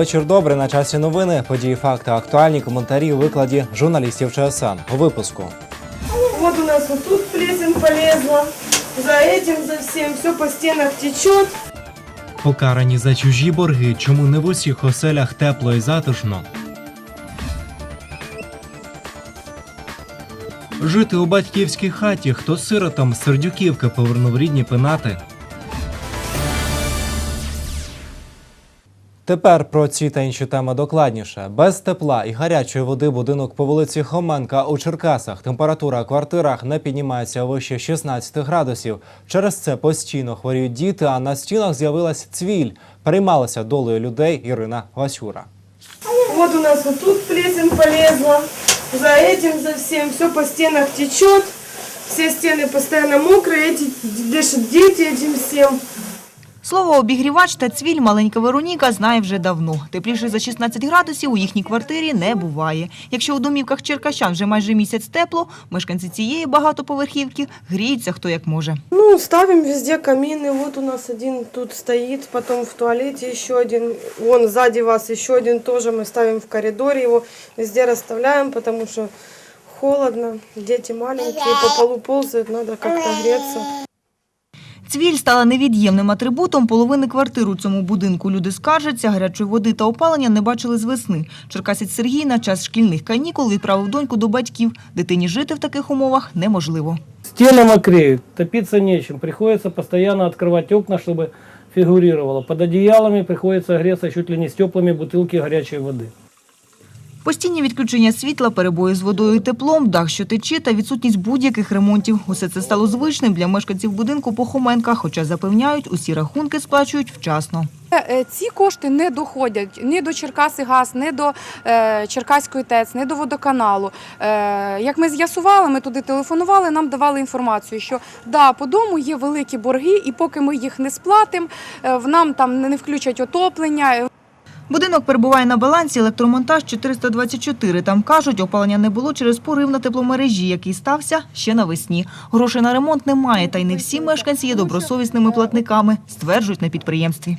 Вечір добрий на часі новини. Події, факти, актуальні коментарі у викладі журналістів ЧСН. У випуску. Вот у нас вот тут плесень полезла. За этим, за всем, все по стенах течет. Покарані за чужі борги, чому не в усіх оселях тепло і затишно. Жити у батьківській хаті, хто сиротом з Сердюківки повернув рідні пенати. Тепер про ці та інші теми докладніше. Без тепла і гарячої води будинок по вулиці Хоменка у Черкасах. Температура в квартирах не піднімається вище 16 градусів. Через це постійно хворіють діти, а на стінах з'явилась цвіль. Переймалася долею людей Ірина Васюра. Вот у нас вот тут плесень полезла. За этим, за всем, все по стенах течет. Все стены постоянно мокрые, эти дышат дети этим всем. Слово обігрівач та цвіль маленька Вероніка знає вже давно. Тепліше за 16 градусів у їхній квартирі не буває. Якщо у домівках черкащан вже майже місяць тепло, мешканці цієї багатоповерхівки гріються хто як може. Ну, ставим везде камины. Вот у нас один тут стоит, потом в туалете еще один. Вон сзади вас еще один тоже мы ставим в коридоре. Его везде расставляем, потому что холодно. Дети маленькие, по полу ползают, надо как-то греться. Цвіль стала невід'ємним атрибутом половини квартир у цьому будинку. Люди скаржаться, гарячої води та опалення не бачили з весни. Черкасець Сергій на час шкільних канікул відправив доньку до батьків. Дитині жити в таких умовах неможливо. Стены мокреют, топиться нечем. Приходится постоянно открывать окна, чтобы фигурировало. Под одеялами приходится греться чуть ли не с теплыми бутылки горячей воды. Постійні відключення світла, перебої з водою і теплом, дах, що тече та відсутність будь-яких ремонтів. Усе це стало звичним для мешканців будинку по Хоменка, хоча запевняють, усі рахунки сплачують вчасно. Е, Ці кошти не доходять ні до Черкаси ГАЗ, ні до е, Черкаської ТЕЦ, ні до водоканалу. Е, як ми з'ясували, ми туди телефонували, нам давали інформацію, що да, по дому є великі борги, і поки ми їх не сплатимо, е, в нам там не включать отоплення. Будинок перебуває на балансі електромонтаж 424. Там кажуть, опалення не було через порив на тепломережі, який стався ще навесні. Грошей на ремонт немає, та й не всі мешканці є добросовісними платниками, стверджують на підприємстві.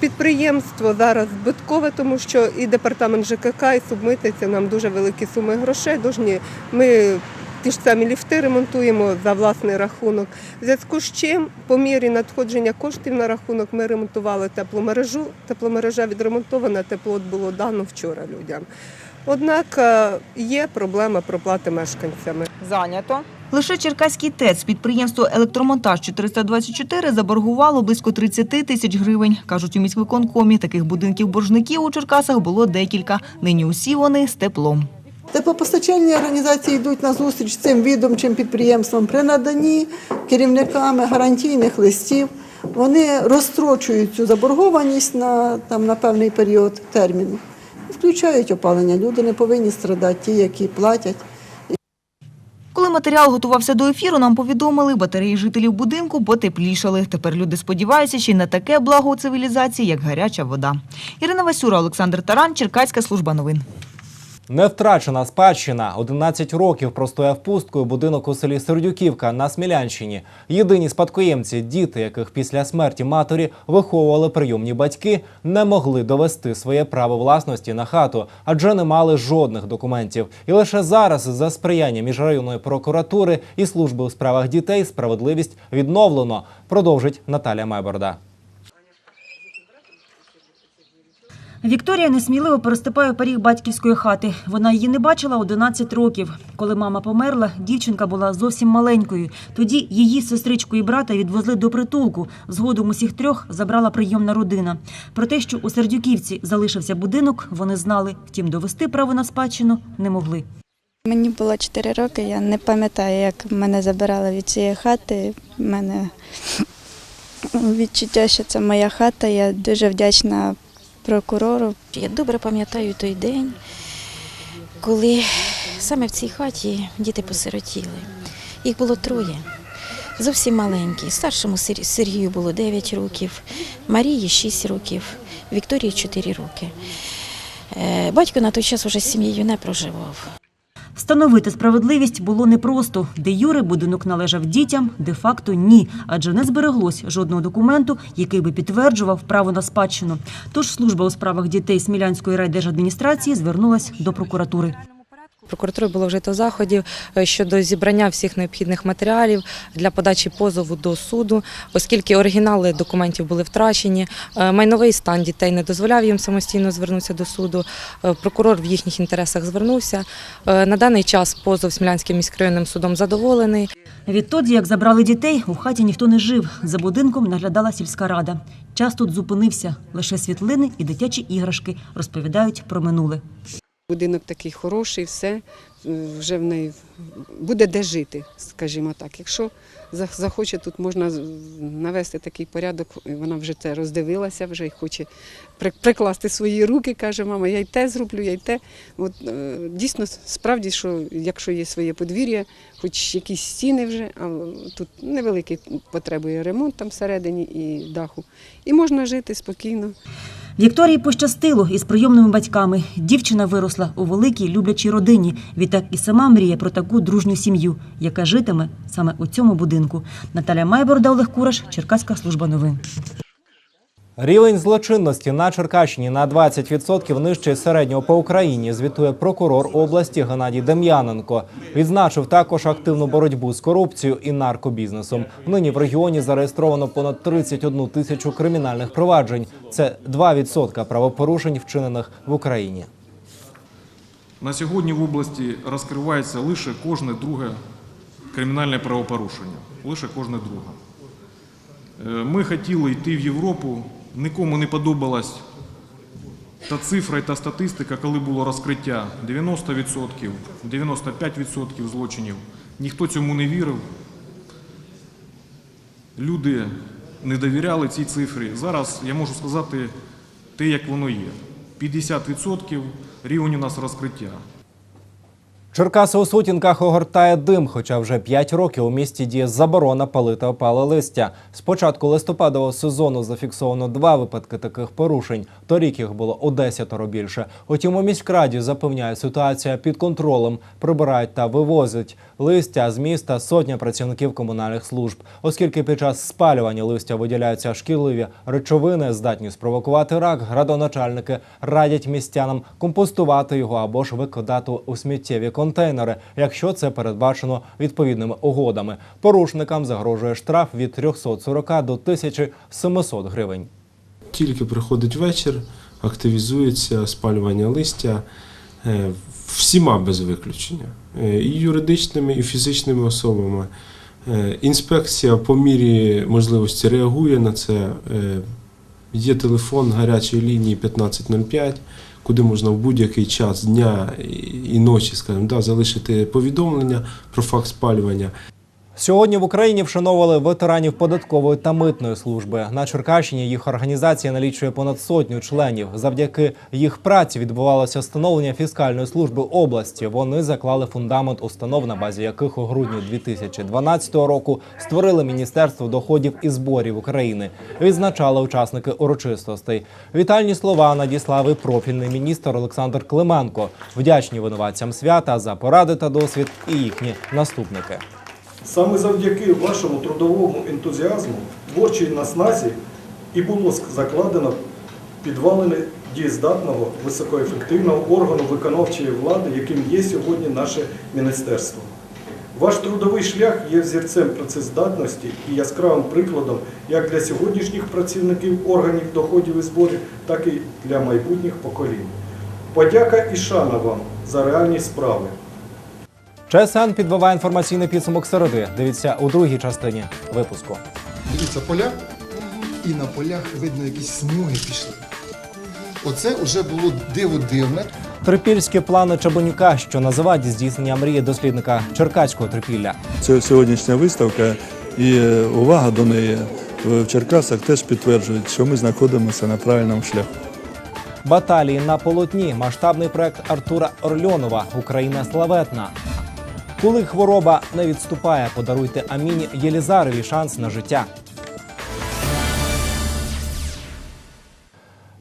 Підприємство зараз збиткове, тому що і департамент ЖКК, і субмитниця нам дуже великі суми грошей. Должні ми ті ж самі ліфти ремонтуємо за власний рахунок. В зв'язку з чим, по мірі надходження коштів на рахунок, ми ремонтували тепломережу. Тепломережа відремонтована, тепло було дано вчора людям. Однак е, є проблема проплати мешканцями. Зайнято. Лише Черкаський ТЕЦ, підприємство «Електромонтаж 424» заборгувало близько 30 тисяч гривень. Кажуть, у міськвиконкомі таких будинків боржників у Черкасах було декілька. Нині усі вони з теплом. Теплопостачальні організації йдуть на зустріч цим відомчим підприємствам при наданні керівниками гарантійних листів. Вони розстрочують цю заборгованість на, там, на певний період терміну. Включають опалення. Люди не повинні страдати, ті, які платять. Коли матеріал готувався до ефіру, нам повідомили, батареї жителів будинку потеплішали. Тепер люди сподіваються ще й на таке благо у цивілізації, як гаряча вода. Ірина Васюра, Олександр Таран, Черкаська служба новин. Не втрачена спадщина. 11 років простояв пусткою будинок у селі Сердюківка на Смілянщині. Єдині спадкоємці, діти, яких після смерті матері виховували прийомні батьки, не могли довести своє право власності на хату, адже не мали жодних документів. І лише зараз, за сприяння міжрайонної прокуратури і служби у справах дітей, справедливість відновлено. Продовжить Наталя Майборда. Вікторія несміливо переступає поріг батьківської хати. Вона її не бачила 11 років. Коли мама померла, дівчинка була зовсім маленькою. Тоді її сестричку і брата відвезли до притулку. Згодом усіх трьох забрала прийомна родина. Про те, що у Сердюківці залишився будинок, вони знали. Втім, довести право на спадщину не могли. Мені було 4 роки, я не пам'ятаю, як мене забирали від цієї хати. У мене відчуття, що це моя хата. Я дуже вдячна прокурору. Я добре пам'ятаю той день, коли саме в цій хаті діти посиротіли. Їх було троє, зовсім маленькі. Старшому Сергію було 9 років, Марії 6 років, Вікторії 4 роки. Е, Батько на той час уже з сім'єю не проживав. Встановити справедливість було непросто. Де юри будинок належав дітям, де факто ні, адже не збереглось жодного документу, який би підтверджував право на спадщину. Тож служба у справах дітей Смілянської райдержадміністрації звернулась до прокуратури. Прокуратурою було вжито заходів е, щодо зібрання всіх необхідних матеріалів для подачі позову до суду, оскільки оригінали документів були втрачені. е, Майновий стан дітей не дозволяв їм самостійно звернутися до суду. е, Прокурор в їхніх інтересах звернувся. На даний час позов Смілянським міськрайонним судом задоволений. Відтоді, як забрали дітей, у хаті ніхто не жив. За будинком наглядала сільська рада. Час тут зупинився. Лише світлини і дитячі іграшки розповідають про минуле. Будинок такий хороший, все вже в неї буде де жити, скажімо так. Якщо захоче, тут можна навести такий порядок, вона вже це роздивилася, вже й хоче прикласти свої руки, каже, мама, я й те зроблю, я й те. От, е, дійсно, справді, що якщо є своє подвір'я, хоч якісь стіни вже, а тут невеликий потребує ремонт там всередині і даху, і можна жити спокійно. Вікторії пощастило із прийомними батьками. Дівчина виросла у великій люблячій родині. Відтак і сама мріє про таку дружню сім'ю, яка житиме саме у цьому будинку. Наталя Майборда, Олег Кураш, Черкаська служба новин. Рівень злочинності на Черкащині на 20% нижче середнього по Україні, звітує прокурор області Геннадій Дем'яненко. Відзначив також активну боротьбу з корупцією і наркобізнесом. Нині в регіоні зареєстровано понад 31 тисячу кримінальних проваджень. Це 2% правопорушень, вчинених в Україні. На сьогодні в області розкривається лише кожне друге кримінальне правопорушення. Лише кожне друге. Е, Ми хотіли йти в Європу, нікому не подобалась та цифра та статистика, коли було розкриття 90%, 95% злочинів. Ніхто цьому не вірив. Люди не довіряли цій цифрі. Зараз я можу сказати те, як воно є. 50% рівень у нас розкриття. Черкаси у сутінках огортає дим, хоча вже 5 років у місті діє заборона палити опале листя. З початку листопадового сезону зафіксовано два випадки таких порушень. Торік їх було у десятеро більше. Утім, у міськраді запевняє, ситуація під контролем. Прибирають та вивозять листя з міста сотня працівників комунальних служб. Оскільки під час спалювання листя виділяються шкідливі речовини, здатні спровокувати рак, градоначальники радять містянам компостувати його або ж викидати у сміттєві контейнери, якщо це передбачено відповідними угодами. Порушникам загрожує штраф від 340 до 1700 гривень. Тільки приходить вечір, активізується спалювання листя е, всіма без виключення, е, і юридичними, і фізичними особами. Е, Інспекція по мірі можливості реагує на це. Є телефон гарячої лінії 1505, куди можна в будь-який час дня і ночі, скажімо, да, залишити повідомлення про факт спалювання. Сьогодні в Україні вшановували ветеранів податкової та митної служби. На Черкащині їх організація налічує понад сотню членів. Завдяки їх праці відбувалося встановлення фіскальної служби області. Вони заклали фундамент установ, на базі яких у грудні 2012 року створили Міністерство доходів і зборів України. Відзначали учасники урочистостей. Вітальні слова надіслав і профільний міністр Олександр Клименко. Вдячні винуватцям свята за поради та досвід і їхні наступники. Саме завдяки вашому трудовому ентузіазму, творчій насназі і було закладено підвалини дієздатного, високоефективного органу виконавчої влади, яким є сьогодні наше міністерство. Ваш трудовий шлях є взірцем працездатності і яскравим прикладом як для сьогоднішніх працівників органів доходів і зборів, так і для майбутніх поколінь. Подяка і шана вам за реальні справи. ЧСН підбиває інформаційний підсумок середи. Дивіться у другій частині випуску. Дивіться поля, і на полях видно якісь смуги пішли. Оце вже було диво дивне. Трипільські плани Чабанюка, що називають здійснення мрії дослідника черкаського трипілля. Це сьогоднішня виставка і е, увага до неї в Черкасах теж підтверджують, що ми знаходимося на правильному шляху. Баталії на полотні. Масштабний проект Артура Орльонова Україна славетна. Коли хвороба не відступає, подаруйте Аміні Єлізареві шанс на життя.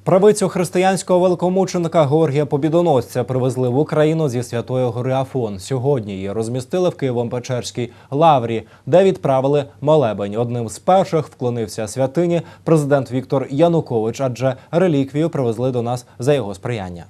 Правицю християнського великомученика Георгія Побідоносця привезли в Україну зі Святої Гори Афон. Сьогодні її розмістили в Києво-Печерській лаврі, де відправили молебень. Одним з перших вклонився святині президент Віктор Янукович, адже реліквію привезли до нас за його сприяння.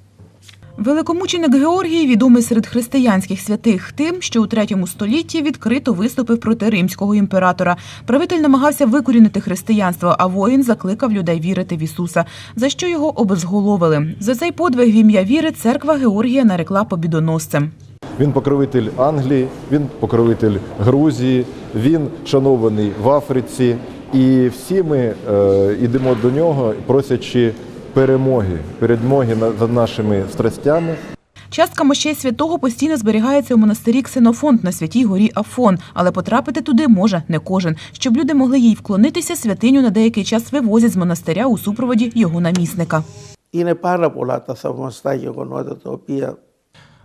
Великомученик Георгій відомий серед християнських святих тим, що у третьому столітті відкрито виступив проти римського імператора. Правитель намагався викорінити християнство, а воїн закликав людей вірити в Ісуса, за що його обезголовили. За цей подвиг в ім'я віри церква Георгія нарекла побідоносцем. Він покровитель Англії, він покровитель Грузії, він шанований в Африці. І всі ми е, йдемо до нього, просячи перемоги, передмоги над нашими страстями. Частка мощей святого постійно зберігається у монастирі Ксенофонд на святій горі Афон, але потрапити туди може не кожен. Щоб люди могли їй вклонитися, святиню на деякий час вивозять з монастиря у супроводі його намісника.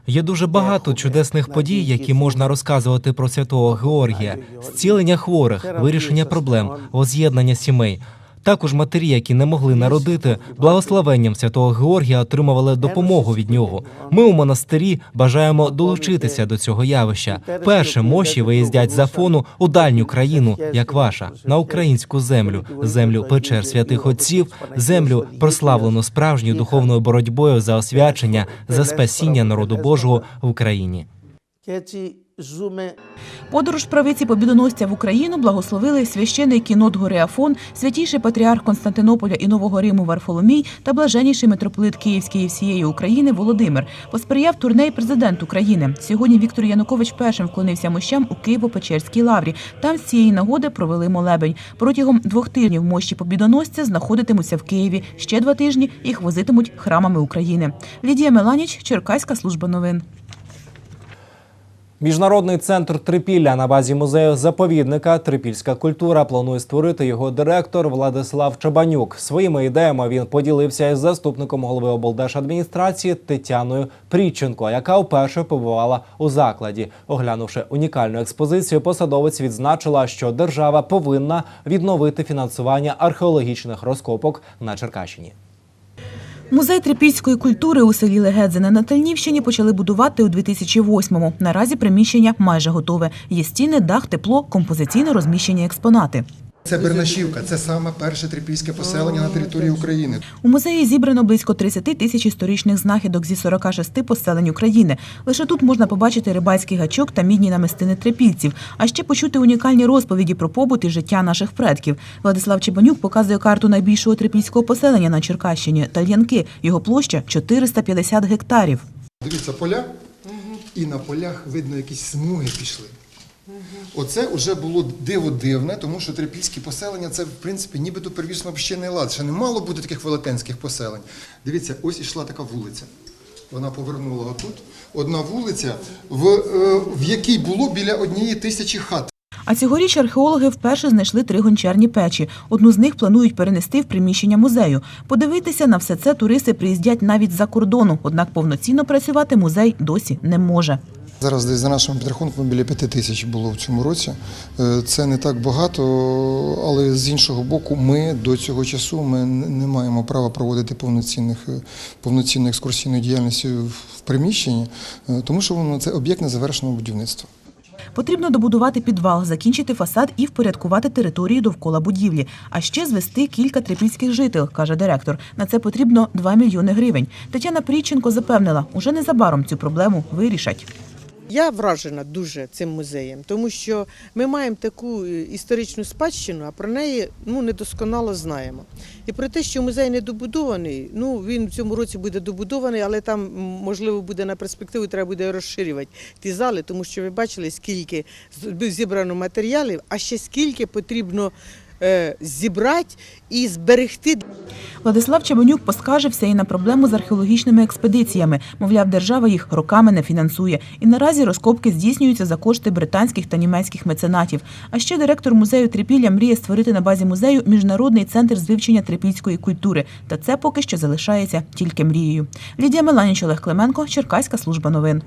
Є дуже багато чудесних подій, які можна розказувати про святого Георгія: зцілення хворих, вирішення проблем, воз'єднання сімей. Також матері, які не могли народити, благословенням святого Георгія отримували допомогу від нього. Ми у монастирі бажаємо долучитися до цього явища. Перше мощі виїздять з Афону у дальню країну, як ваша, на українську землю, землю печер святих отців, землю прославлену справжньою духовною боротьбою за освячення, за спасіння народу Божого в Україні. Подорож правиці побідоносця в Україну благословили священий кінот Гореафон, святіший патріарх Константинополя і Нового Риму Варфоломій та блаженніший митрополит Київський і всієї України Володимир. Посприяв турней президент України. Сьогодні Віктор Янукович першим вклонився мощам у Києво-Печерській лаврі. Там з цієї нагоди провели молебень. Протягом двох тижнів мощі побідоносця знаходитимуться в Києві. Ще два тижні їх возитимуть храмами України. Лідія Меланіч, Черкаська служба новин. Міжнародний центр Трипілля на базі музею заповідника Трипільська культура планує створити його директор Владислав Чабанюк. Своїми ідеями він поділився із заступником голови облдержадміністрації Тетяною Пріченко, яка вперше побувала у закладі. Оглянувши унікальну експозицію, посадовець відзначила, що держава повинна відновити фінансування археологічних розкопок на Черкащині. Музей трипільської культури у селі Легедзине на Тальнівщині почали будувати у 2008-му. Наразі приміщення майже готове. Є стіни, дах, тепло, композиційно розміщені експонати. Це Бернашівка, це саме перше трипільське поселення на території України. У музеї зібрано близько 30 тисяч історичних знахідок зі 46 поселень України. Лише тут можна побачити рибальський гачок та мідні намистини трипільців, а ще почути унікальні розповіді про побут і життя наших предків. Владислав Чебанюк показує карту найбільшого трипільського поселення на Черкащині Тальянки. Його площа 450 гектарів. Дивіться, поля, і на полях видно якісь смуги пішли. Оце вже було диво дивне, тому що трипільські поселення це, в принципі, нібито первісно общинний лад. Ще не мало бути таких велетенських поселень. Дивіться, ось ішла така вулиця. Вона повернула отут. Одна вулиця, в, е, в якій було біля однієї тисячі хат. А цьогоріч археологи вперше знайшли три гончарні печі. Одну з них планують перенести в приміщення музею. Подивитися на все це туристи приїздять навіть з-за кордону, однак повноцінно працювати музей досі не може. Зараз десь за нашими підрахунками біля п'яти тисяч було в цьому році. Е, Це не так багато, але з іншого боку, ми до цього часу ми не маємо права проводити повноцінних е, повноцінну екскурсійну діяльність в приміщенні, е, тому що воно це об'єкт незавершеного будівництва. Потрібно добудувати підвал, закінчити фасад і впорядкувати територію довкола будівлі, а ще звести кілька трипільських жител, каже директор. На це потрібно 2 мільйони гривень. Тетяна Пріченко запевнила, уже незабаром цю проблему вирішать. Я вражена дуже цим музеєм, тому що ми маємо таку е, історичну спадщину, а про неї ну недосконало знаємо. І про те, що музей не добудований, ну він в цьому році буде добудований, але там можливо буде на перспективу, треба буде розширювати ті зали, тому що ви бачили, скільки зібрано матеріалів, а ще скільки потрібно зібрати і зберегти. Владислав Чабанюк поскаржився і на проблему з археологічними експедиціями. Мовляв, держава їх роками не фінансує. І наразі розкопки здійснюються за кошти британських та німецьких меценатів. А ще директор музею Трипілля мріє створити на базі музею міжнародний центр з вивчення трипільської культури. Та це поки що залишається тільки мрією. Лідія Меланіч, Олег Клименко, Черкаська служба новин.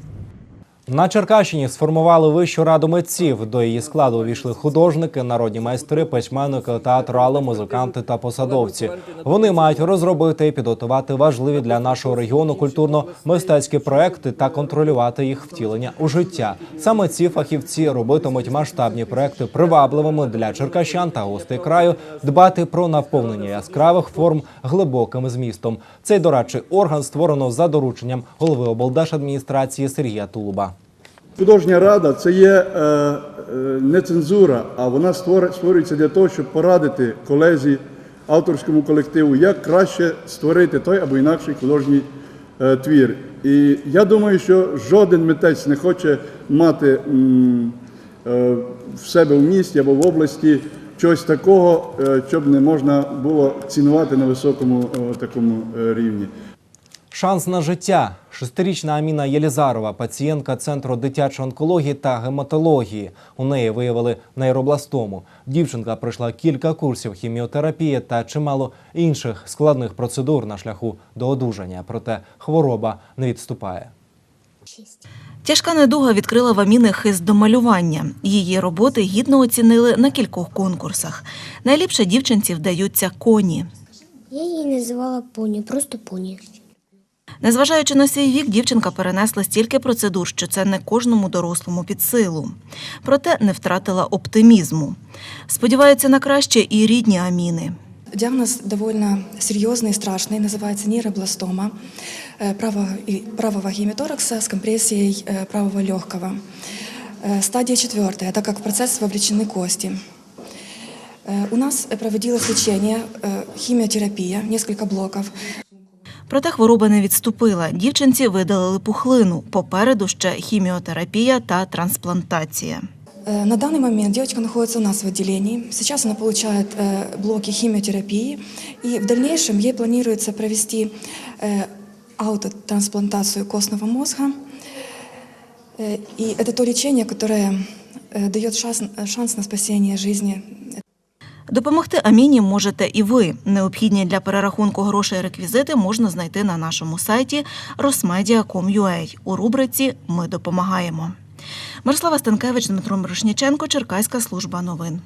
На Черкащині сформували вищу раду митців. До її складу увійшли художники, народні майстри, письменники, театрали, музиканти та посадовці. Вони мають розробити і підготувати важливі для нашого регіону культурно-мистецькі проекти та контролювати їх втілення у життя. Саме ці фахівці робитимуть масштабні проекти привабливими для черкащан та гостей краю, дбати про наповнення яскравих форм глибоким змістом. Цей дорадчий орган створено за дорученням голови облдержадміністрації Сергія Тулуба. Художня рада це є е, е, не цензура, а вона створ- створюється для того, щоб порадити колезі, авторському колективу, як краще створити той або інакший художній е, твір. І я думаю, що жоден митець не хоче мати в себе в місті або в області чогось такого, щоб не можна було цінувати на високому такому рівні. Шанс на життя. Шестирічна Аміна Єлізарова, пацієнтка центру дитячої онкології та гематології. У неї виявили нейробластому. Дівчинка пройшла кілька курсів хіміотерапії та чимало інших складних процедур на шляху до одужання. Проте хвороба не відступає. Тяжка недуга відкрила в Аміни хист до малювання. Її роботи гідно оцінили на кількох конкурсах. Найліпше дівчинці вдаються коні. Я її називала поні, просто поні. Незважаючи на свій вік, дівчинка перенесла стільки процедур, що це не кожному дорослому під силу. Проте не втратила оптимізму. Сподіваються на краще і рідні Аміни. Диагноз довольно серьезный и страшный, называется нейробластома э, правого, и- правого гемиторакса с компрессией э, правого легкого. Э, Стадия четвертая, так как в процесс вовлечены кости. Э, У нас проводилось лечение, э, химиотерапия, несколько блоков. Проте хвороба не відступила. Дівчинці видалили пухлину. Попереду ще хіміотерапія та трансплантація. Э, На данный момент девочка находится у нас в отделении. Сейчас она получает э, блоки химиотерапии, и в дальнейшем ей планируется провести э, аутотрансплантацию костного мозга. Э, И это то лечение, которое э, дает шанс, шанс на спасение жизни Допомогти Аміні можете і ви. Необхідні для перерахунку грошей реквізити можна знайти на нашому сайті rosmedia.com.ua у рубриці Ми допомагаємо. Мирослава Станкевич, Дмитро Мирошніченко, Черкаська служба новин.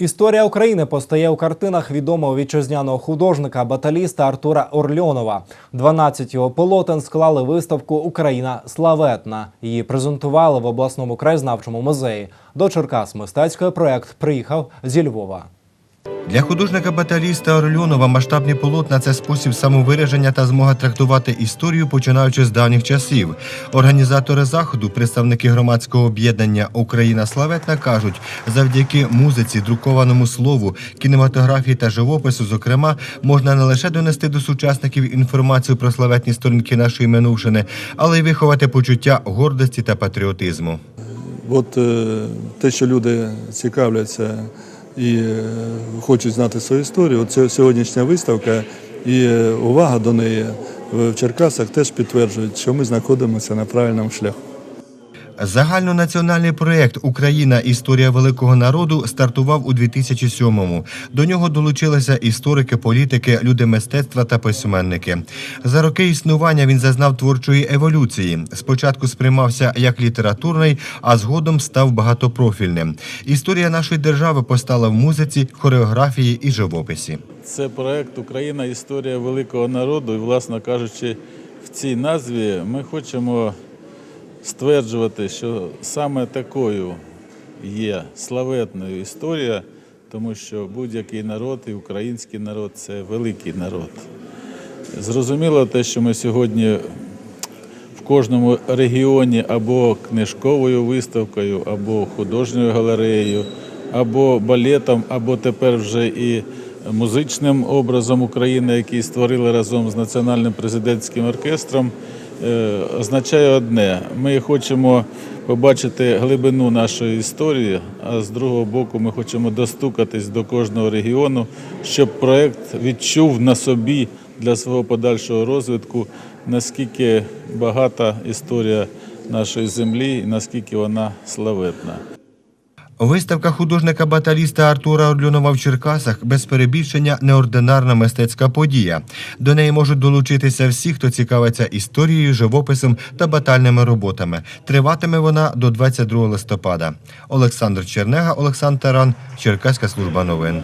Історія України постає у картинах відомого вітчизняного художника баталіста Артура Орльонова. 12 його полотен склали виставку Україна славетна. Її презентували в обласному краєзнавчому музеї. До Черкас мистецький проект приїхав зі Львова. Для художника-баталіста Орльонова масштабні полотна це спосіб самовираження та змога трактувати історію, починаючи з давніх часів. Організатори заходу, представники громадського об'єднання Україна славетна кажуть, завдяки музиці, друкованому слову, кінематографії та живопису, зокрема, можна не лише донести до сучасників інформацію про славетні сторінки нашої минувшини, але й виховати почуття гордості та патріотизму. От е, те, що люди цікавляться і е, хочуть знати свою історію, от ця сьогоднішня виставка і е, увага до неї в Черкасах теж підтверджують, що ми знаходимося на правильному шляху. Загальнонаціональний проєкт Україна. Історія великого народу стартував у 2007-му. До нього долучилися історики, політики, люди мистецтва та письменники. За роки існування він зазнав творчої еволюції. Спочатку сприймався як літературний, а згодом став багатопрофільним. Історія нашої держави постала в музиці, хореографії і живописі. Це проект Україна історія великого народу. І, власне кажучи, в цій назві ми хочемо стверджувати, що саме такою є славетною історія, тому що будь-який народ, і український народ це великий народ. Зрозуміло те, що ми сьогодні в кожному регіоні або книжковою виставкою, або художньою галереєю, або балетом, або тепер вже і музичним образом України, який створили разом з Національним президентським оркестром, означає одне: ми хочемо побачити глибину нашої історії, а з другого боку, ми хочемо достукатись до кожного регіону, щоб проект відчув на собі для свого подальшого розвитку, наскільки багата історія нашої землі і наскільки вона славетна. Виставка художника-баталіста Артура Орлюнова в Черкасах без перебільшення неординарна мистецька подія. До неї можуть долучитися всі, хто цікавиться історією, живописом та батальними роботами. Триватиме вона до 22 листопада. Олександр Чернега, Олександр Таран, Черкаська служба новин.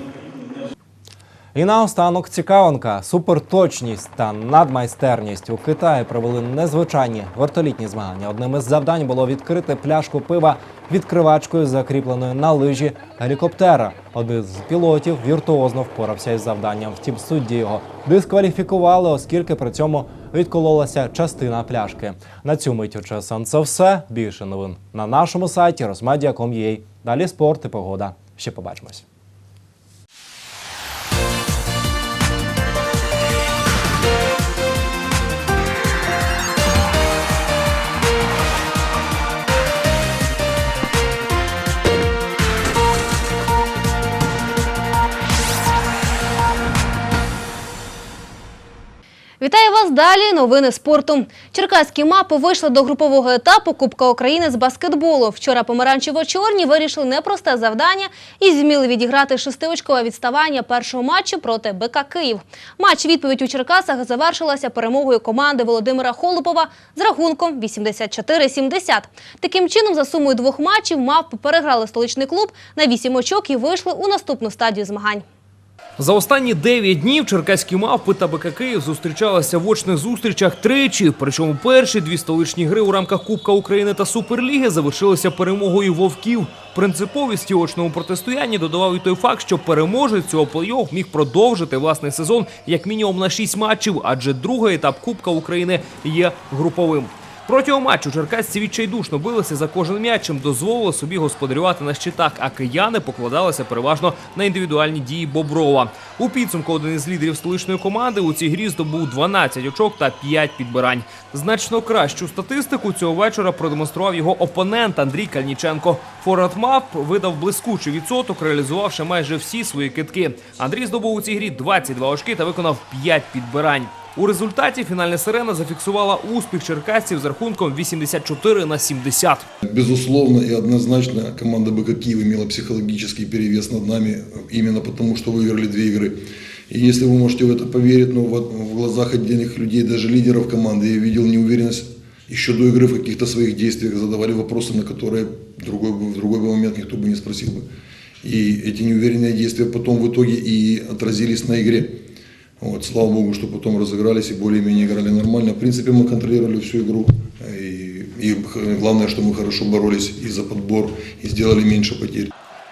І наостанок цікавинка, суперточність та надмайстерність у Китаї провели незвичайні вертолітні змагання. Одним із завдань було відкрити пляшку пива відкривачкою, закріпленою на лижі гелікоптера. Один з пілотів віртуозно впорався із завданням. Втім, судді його дискваліфікували, оскільки при цьому відкололася частина пляшки. На цю мить часом це все. Більше новин на нашому сайті rosmedia.com.ua. Далі спорт і погода. Ще побачимось. Вітаю вас далі. Новини спорту. Черкаські мапи вийшли до групового етапу Кубка України з баскетболу. Вчора помаранчево-чорні вирішили непросте завдання і зміли відіграти шестиочкове відставання першого матчу проти БК Київ. Матч відповідь у Черкасах завершилася перемогою команди Володимира Холопова з рахунком 84-70. Таким чином, за сумою двох матчів мавпи переграли столичний клуб на вісім очок і вийшли у наступну стадію змагань. За останні 9 днів черкаські мавпи та БК Київ зустрічалися в очних зустрічах тричі. Причому перші дві столичні гри у рамках Кубка України та Суперліги завершилися перемогою вовків. Принциповісті очному протистоянні додавав і той факт, що переможець цього плей-офф міг продовжити власний сезон як мінімум на 6 матчів, адже другий етап Кубка України є груповим. Протягом матчу черкасці відчайдушно билися за кожен м'яч, дозволили собі господарювати на щитах, а кияни покладалися переважно на індивідуальні дії Боброва. У підсумку один із лідерів столичної команди у цій грі здобув 12 очок та 5 підбирань. Значно кращу статистику цього вечора продемонстрував його опонент Андрій Кальніченко. Форвард МАП видав блискучий відсоток, реалізувавши майже всі свої китки. Андрій здобув у цій грі 22 очки та виконав 5 підбирань. У результаті фінальна сирена зафіксувала успіх черкасців з рахунком 84 на 70. Безусловно и однозначно команда БК Киев имела психологический перевес над нами именно потому, что выиграли две игры. И если вы можете в это поверить, но в, в глазах отдельных людей, даже лидеров команды, я видел неуверенность еще до игры в каких-то своих действиях, задавали вопросы, на которые другой, бы- в другой бы момент никто бы не спросил бы. И эти неуверенные действия потом в итоге и отразились на игре. Вот, слава богу, что потом разыгрались и более-менее играли нормально. В принципе, мы контролировали всю игру. И, и х- главное, что мы хорошо боролись и за подбор, и сделали меньше потерь.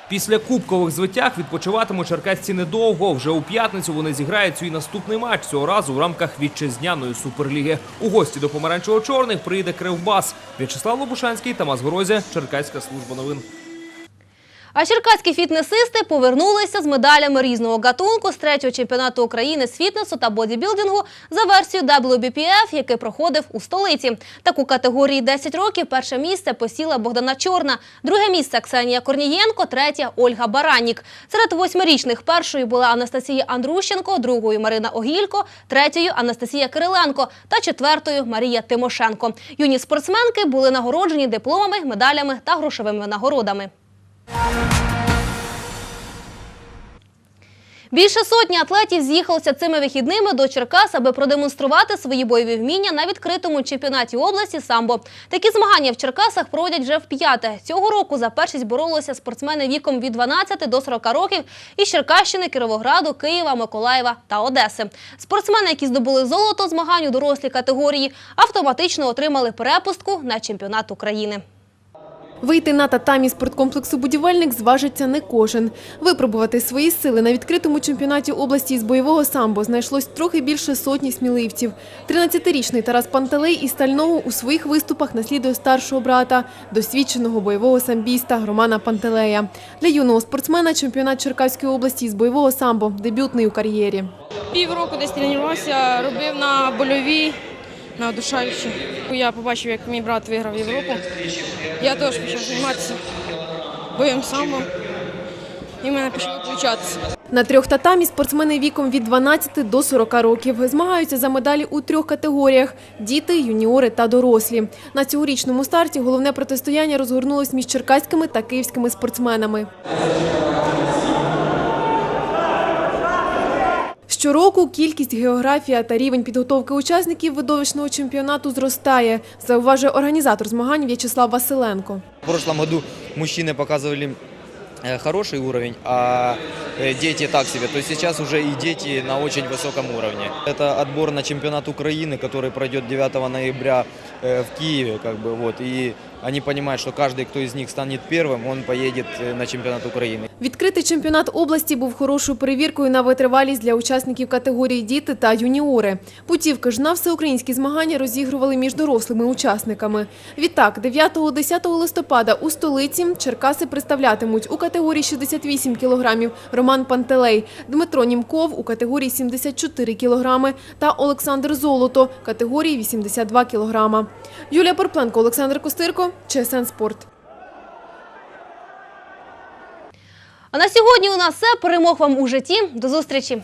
Після кубкових звитяг відпочиватимуть черкасці недовго. Вже у п'ятницю вони зіграють свій наступний матч цього разу в рамках вітчизняної суперліги. У гості до помаранчево-чорних приїде Кривбас. В'ячеслав Лобушанський, Тамас Горозя, Черкаська служба новин. А черкаські фітнесисти повернулися з медалями різного гатунку з третього чемпіонату України з фітнесу та бодібілдингу за версією WBPF, який проходив у столиці. Таку категорії 10 років перше місце посіла Богдана Чорна, друге місце Ксенія Корнієнко, третє Ольга Бараннік. Серед восьмирічних першою була Анастасія Андрущенко, другою Марина Огілько, третьою Анастасія Кириленко та четвертою Марія Тимошенко. Юні спортсменки були нагороджені дипломами, медалями та грошовими нагородами. Більше сотні атлетів з'їхалося цими вихідними до Черкас, аби продемонструвати свої бойові вміння на відкритому чемпіонаті області самбо. Такі змагання в Черкасах проводять вже вп'яте. Цього року за першість боролися спортсмени віком від 12 до 40 років із Черкащини, Кіровограду, Києва, Миколаєва та Одеси. Спортсмени, які здобули золото змагань у дорослій категорії, автоматично отримали перепустку на чемпіонат України. Вийти на татамі спорткомплексу «Будівельник» зважиться не кожен. Випробувати свої сили на відкритому чемпіонаті області з бойового самбо знайшлось трохи більше сотні сміливців. 13-річний Тарас Пантелей із Стального у своїх виступах наслідує старшого брата, досвідченого бойового самбіста Романа Пантелея. Для юного спортсмена чемпіонат Черкаської області з бойового самбо – дебютний у кар'єрі. Півроку десь тренувався, робив на больові, на душаючі. Я побачив, як мій брат виграв Європу. Я теж почав займатися бойовим самбо, і мене пішло получатися. На трьох татамі спортсмени віком від 12 до 40 років змагаються за медалі у трьох категоріях – діти, юніори та дорослі. На цьогорічному старті головне протистояння розгорнулось між черкаськими та київськими спортсменами. Щороку кількість, географія та рівень підготовки учасників видовищного чемпіонату зростає, зауважує організатор змагань В'ячеслав Василенко. В прошлом году мужчины показывали э, хороший уровень, а э, дети так себе. То есть сейчас уже и дети на очень высоком уровне. Это отбор на чемпионат Украины, который пройдет 9 ноября э, в Киеве. Как бы, вот, и они понимают, что каждый, кто из них станет первым, он поедет э, на чемпионат Украины. Відкритий чемпіонат області був хорошою перевіркою на витривалість для учасників категорії діти та юніори. Путівки ж на всеукраїнські змагання розігрували між дорослими учасниками. Відтак, 9-10 листопада у столиці Черкаси представлятимуть у категорії 68 кілограмів Роман Пантелей, Дмитро Німков у категорії 74 кілограми та Олександр Золото категорії 82 кілограма. Юлія Порпленко, Олександр Костирко, ЧСН Спорт. А на сьогодні у нас все. Перемог вам у житті. До зустрічі!